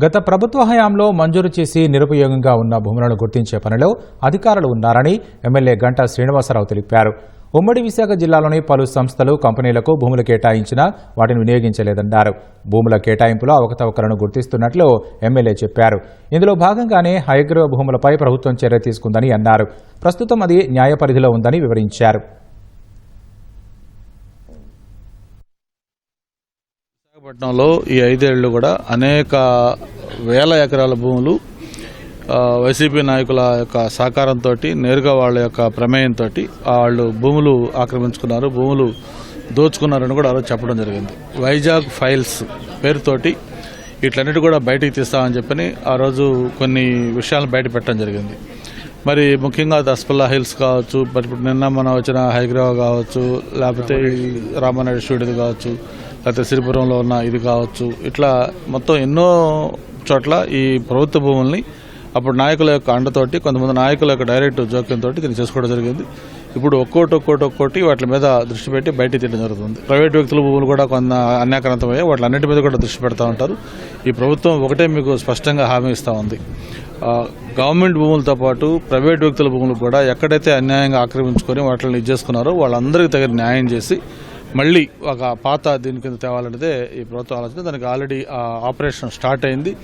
గత ప్రభుత్వ హయాంలో మంజూరు చేసి నిరుపయోగంగా ఉన్న భూములను గుర్తించే పనిలో అధికారులు ఉన్నారని ఎమ్మెల్యే గంటా శ్రీనివాసరావు తెలిపారు. ఉమ్మడి విశాఖ జిల్లాలోని పలు సంస్థలు కంపెనీలకు భూములు కేటాయించినా వాటిని వినియోగించలేదన్నారు. భూముల కేటాయింపులో అవకతవకలను గుర్తిస్తున్నట్లు ఎమ్మెల్యే చెప్పారు. ఇందులో భాగంగానే హైగ్రీవ భూములపై ప్రభుత్వం చర్య తీసుకుందని అన్నారు. ప్రస్తుతం అది న్యాయ పరిధిలో ఉందని వివరించారు. విశాఖపట్నంలో ఈ ఐదేళ్ళు కూడా అనేక వేల ఎకరాల భూములు వైసీపీ నాయకుల యొక్క సహకారంతో నేరుగా వాళ్ళ యొక్క ప్రమేయంతో వాళ్ళు భూములు ఆక్రమించుకున్నారు భూములు దోచుకున్నారని కూడా ఆ రోజు చెప్పడం జరిగింది. వైజాగ్ ఫైల్స్ పేరుతోటి వీటన్నిటి కూడా బయటికి తీస్తామని చెప్పని ఆ రోజు కొన్ని విషయాలను బయట పెట్టడం జరిగింది. మరి ముఖ్యంగా దస్పల్లా హిల్స్ కావచ్చు మరి నిన్న మనం వచ్చిన హైగ్రావ్ కావచ్చు లేకపోతే రామనాయుడు రామానాయుడు కావచ్చు లేకపోతే సిరిపురంలో ఉన్న ఇది కావచ్చు. ఇట్లా మొత్తం ఎన్నో చోట్ల ఈ ప్రభుత్వ భూముల్ని అప్పుడు నాయకుల యొక్క అండతోటి కొంతమంది నాయకుల యొక్క డైరెక్ట్ జోక్యంతో దీన్ని చేసుకోవడం జరిగింది. ఇప్పుడు ఒక్కోటి ఒక్కోటి ఒక్కోటి వాటి మీద దృష్టి పెట్టి బయట తీయడం జరుగుతుంది. ప్రైవేట్ వ్యక్తుల భూములు కూడా కొంత అన్యాక్రాంతమయ్యాయి. వాటి అన్నిటి మీద కూడా దృష్టి పెడతా ఉంటారు. ఈ ప్రభుత్వం ఒకటే మీకు స్పష్టంగా హామీ ఇస్తూ ఉంది. గవర్నమెంట్ భూములతో పాటు ప్రైవేట్ వ్యక్తుల భూములు కూడా ఎక్కడైతే అన్యాయంగా ఆక్రమించుకొని వాటిని ఇది చేసుకున్నారో వాళ్ళందరికీ తగిన న్యాయం చేసి మళ్ళీ ఒక పాత దీని కింద తేవాలనేదే ఈ ప్రభుత్వం ఆలోచన. దానికి ఆల్రెడీ ఆపరేషన్ స్టార్ట్ అయింది.